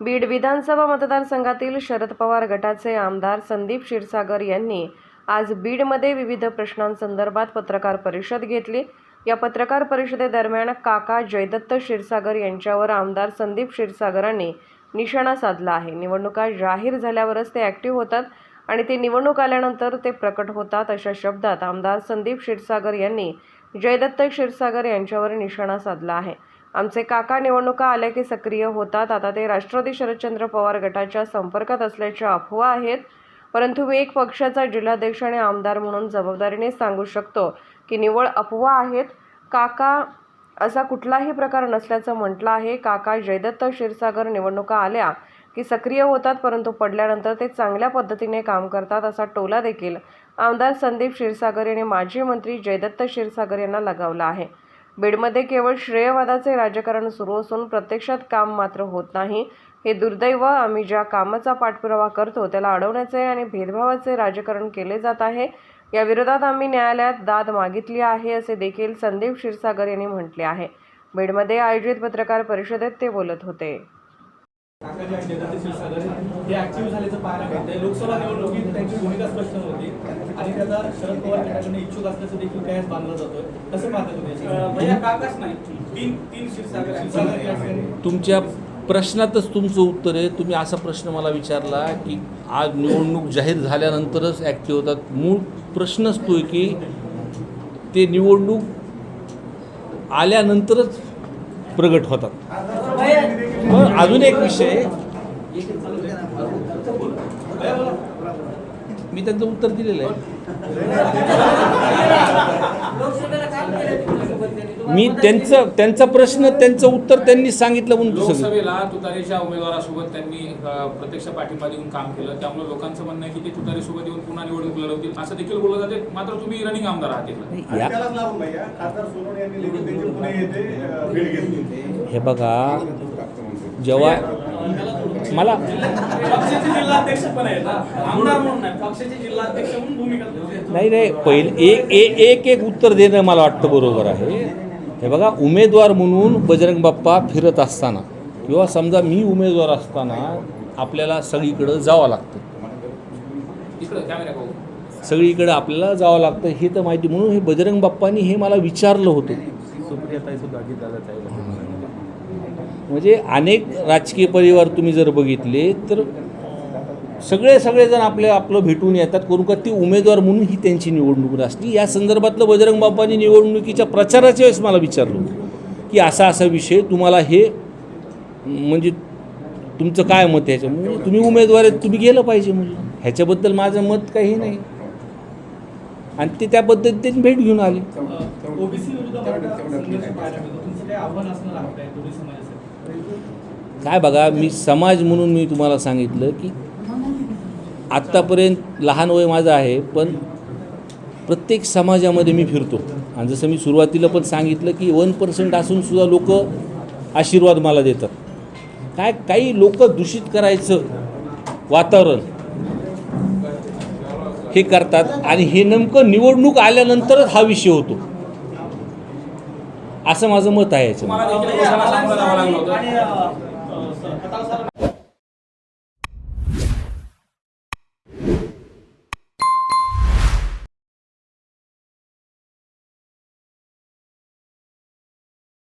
बीड विधानसभा मतदारसंघातील शरद पवार गटाचे आमदार संदीप क्षीरसागर यांनी आज बीडमध्ये विविध प्रश्नांसंदर्भात पत्रकार परिषद घेतली. या पत्रकार परिषदेदरम्यान काका जयदत्त क्षीरसागर यांच्यावर आमदार संदीप क्षीरसागरांनी निशाणा साधला आहे. निवडणुका जाहीर झाल्यावरच ते ॲक्टिव्ह होतात आणि ते निवडणूक आल्यानंतर ते प्रकट होतात अशा शब्दात आमदार संदीप क्षीरसागर यांनी जयदत्त क्षीरसागर यांच्यावर निशाणा साधला आहे. आमचे काका निवडणुका आल्या की सक्रिय होतात. आता ते राष्ट्रवादी शरदचंद्र पवार गटाच्या संपर्कात असल्याच्या अफवा आहेत. परंतु मी एक पक्षाचा जिल्हाध्यक्ष आणि आमदार म्हणून जबाबदारीने सांगू शकतो की निव्वळ अफवा आहेत. काका असा कुठलाही प्रकार नसल्याचं म्हटलं आहे. काका जयदत्त क्षीरसागर निवडणुका आल्या की सक्रिय होतात परंतु पडल्यानंतर ते चांगल्या पद्धतीने काम करतात असा टोला देखील आमदार संदीप क्षीरसागर यांनी माजी मंत्री जयदत्त क्षीरसागर यांना लगावला आहे. बीडमध्ये केवळ श्रेयवादाचे राजकारण सुरू असून प्रत्यक्षात काम मात्र होत नाही. हे दुर्दैव आम्ही ज्या कामाचा पाठपुरावा करतो त्याला अडवण्याचे आणि भेदभावाचे राजकारण केले जात आहे. या विरोधात आम्ही न्यायालयात दाद मागितली आहे असे देखील संदीप क्षीरसागर यांनी म्हटले आहे. बीडमध्ये आयोजित पत्रकार परिषदेत ते बोलत होते. लोकसभा निवडणुकीत त्यांची भूमिका स्पष्ट नव्हती आणि त्याचा शरद पवार गटाकडून इच्छुक असल्याचं देखील कयास बांधला जातोय. कसं पाहता तुम्ही? भैया काकाच नाही. तीन तीन क्षीरसागर क्षीरसागर या ठिकाणी. तुमच्या प्रश्नातच तुमचं उत्तर आहे. तुम्ही असा प्रश्न मला विचारला की आज निवडणूक जाहीर झाल्यानंतरच ॲक्टिव्ह होतात. मूळ प्रश्नच तो आहे की ते निवडणूक आल्यानंतरच प्रगट होतात. पण अजून एक विषय मी त्यांचं उत्तर दिलेलं आहे. मी त्यांचं त्यांचा प्रश्न त्यांचं उत्तर त्यांनी सांगितलं म्हणून लोकसभेला तुतारीच्या उमेदवारासोबत त्यांनी प्रत्यक्ष पाठिंबा देऊन काम केलं. त्यामुळे लोकांचं म्हणणं आहे की ते तुतारीसोबत येऊन पुन्हा निवडणूक लढवतील. असं देखील बोललं जाते. मात्र तुम्ही रनिंग आमदार आहात हे बघा जेव्हा मला पक्षाचे जिल्हाध्यक्ष पण आहेत ना. आमदार म्हणून नाही पक्षाचे जिल्हाध्यक्ष म्हणून भूमिका. नाही नाही पहिले एक एक एक एक उत्तर देणं मला वाटतं बरोबर आहे. हे बघा उमेदवार म्हणून बजरंग बाप्पा फिरत असताना किंवा समजा मी उमेदवार असताना आपल्याला सगळीकडं जावं लागतं. इकडं कॅमेरा पाहू सगळीकडं आपल्याला जावं लागतं हे तर माहिती. म्हणून हे बजरंग बाप्पानी हे मला विचारलं होतं. म्हणजे अनेक राजकीय परिवार तुम्ही जर बघितले तर सगळे सगळेजण आपले आपलं भेटून येतात. करून का ती उमेदवार म्हणून ही त्यांची निवडणूक असली या संदर्भातलं बजरंग बाप्पांनी निवडणुकीच्या प्रचाराच्या वेळेस मला विचारलं की असा असा विषय तुम्हाला हे म्हणजे तुमचं काय मत ह्याच्या म्हणजे तुम्ही उमेदवार आहेत तुम्ही गेलं पाहिजे म्हणजे. ह्याच्याबद्दल माझं मत काही नाही. आणि ते त्या पद्धतीने भेट घेऊन आले. काय बघा मी समाज म्हणून मी तुम्हाला सांगितलं की आत्तापर्यंत लहान वय माझं आहे पण प्रत्येक समाजामध्ये मी फिरतो. आणि जसं मी सुरुवातीला पण सांगितलं की वन पर्सेंट असूनसुद्धा लोक आशीर्वाद मला देतात. काय काही लोक दूषित करायचं वातावरण हे करतात आणि हे नेमकं निवडणूक आल्यानंतरच हा विषय होतो. असं माझं मत आहे याच्यामध्ये.